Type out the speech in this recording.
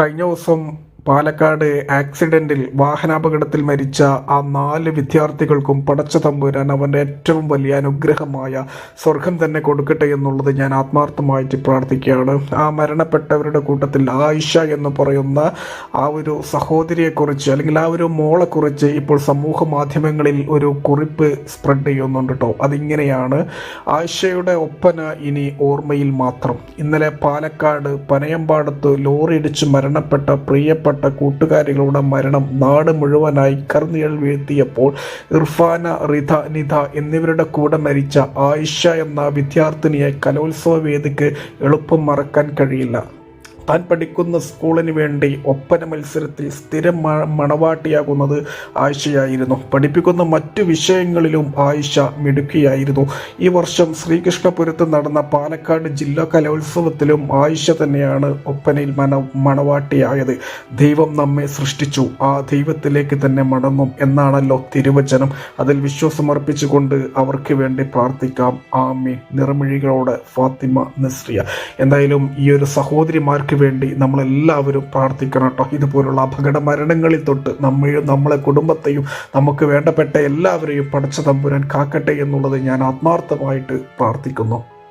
കഴിഞ്ഞ ദിവസം പാലക്കാട് ആക്സിഡന്റിൽ വാഹനാപകടത്തിൽ മരിച്ച ആ നാല് വിദ്യാർത്ഥികൾക്കും പടച്ച തമ്പുരാൻ അവന്റെ ഏറ്റവും വലിയ അനുഗ്രഹമായ സ്വർഗം തന്നെ കൊടുക്കട്ടെ എന്നുള്ളത് ഞാൻ ആത്മാർത്ഥമായിട്ട് പ്രാർത്ഥിക്കുകയാണ്. ആ മരണപ്പെട്ടവരുടെ കൂട്ടത്തിൽ ആയിഷ എന്ന് പറയുന്ന ആ ഒരു സഹോദരിയെക്കുറിച്ച് അല്ലെങ്കിൽ ആ ഒരു മോളെക്കുറിച്ച് ഇപ്പോൾ സമൂഹ മാധ്യമങ്ങളിൽ ഒരു കുറിപ്പ് സ്പ്രെഡ് ചെയ്യുന്നുണ്ട് കേട്ടോ അതിങ്ങനെയാണ് ആയിഷയുടെ ഒപ്പന ഇനി ഓർമ്മയിൽ മാത്രം. ഇന്നലെ പാലക്കാട് പനയമ്പാടത്ത് ലോറി ഇടിച്ച് മരണപ്പെട്ട പ്രിയപ്പെട്ട കൂട്ടുകാരികളുടെ മരണം നാട് മുഴുവനായി കർന്നിയൽ വീഴ്ത്തിയപ്പോൾ ഇർഫാന റിധ നിധ എന്നിവരുടെ കൂടെ മരിച്ച ആയിഷ എന്ന വിദ്യാർത്ഥിനിയെ കലോത്സവ വേദിക്ക് എളുപ്പം മറക്കാൻ കഴിയില്ല. താൻ പഠിക്കുന്ന സ്കൂളിന് വേണ്ടി ഒപ്പന മത്സരത്തിൽ സ്ഥിരം മണവാട്ടിയാകുന്നത് ആയിഷയായിരുന്നു. പഠിപ്പിക്കുന്ന മറ്റു വിഷയങ്ങളിലും ആയിഷ മിടുക്കിയായിരുന്നു. ഈ വർഷം ശ്രീകൃഷ്ണപുരത്ത് നടന്ന പാലക്കാട് ജില്ലാ കലോത്സവത്തിലും ആയിഷ തന്നെയാണ് ഒപ്പനയിൽ മന മണവാട്ടിയായത്. ദൈവം നമ്മെ സൃഷ്ടിച്ചു. ആ ദൈവത്തിലേക്ക് തന്നെ മടങ്ങും എന്നാണല്ലോ തിരുവചനം. അതിൽ വിശ്വാസമർപ്പിച്ചുകൊണ്ട് അവർക്ക് വേണ്ടി പ്രാർത്ഥിക്കാം. ആമി നിറമിഴികളോട് ഫാത്തിമ നസ്രിയ. എന്തായാലും ഈ ഒരു സഹോദരിമാർക്ക് വേണ്ടി നമ്മളെല്ലാവരും പ്രാർത്ഥിക്കണം കേട്ടോ. ഇതുപോലുള്ള അപകട മരണങ്ങളിൽ തൊട്ട് നമ്മയും നമ്മളെ കുടുംബത്തെയും നമുക്ക് വേണ്ടപ്പെട്ട എല്ലാവരെയും പടച്ച തമ്പുരാൻ കാക്കട്ടെ എന്നുള്ളത് ഞാൻ ആത്മാർത്ഥമായിട്ട് പ്രാർത്ഥിക്കുന്നു.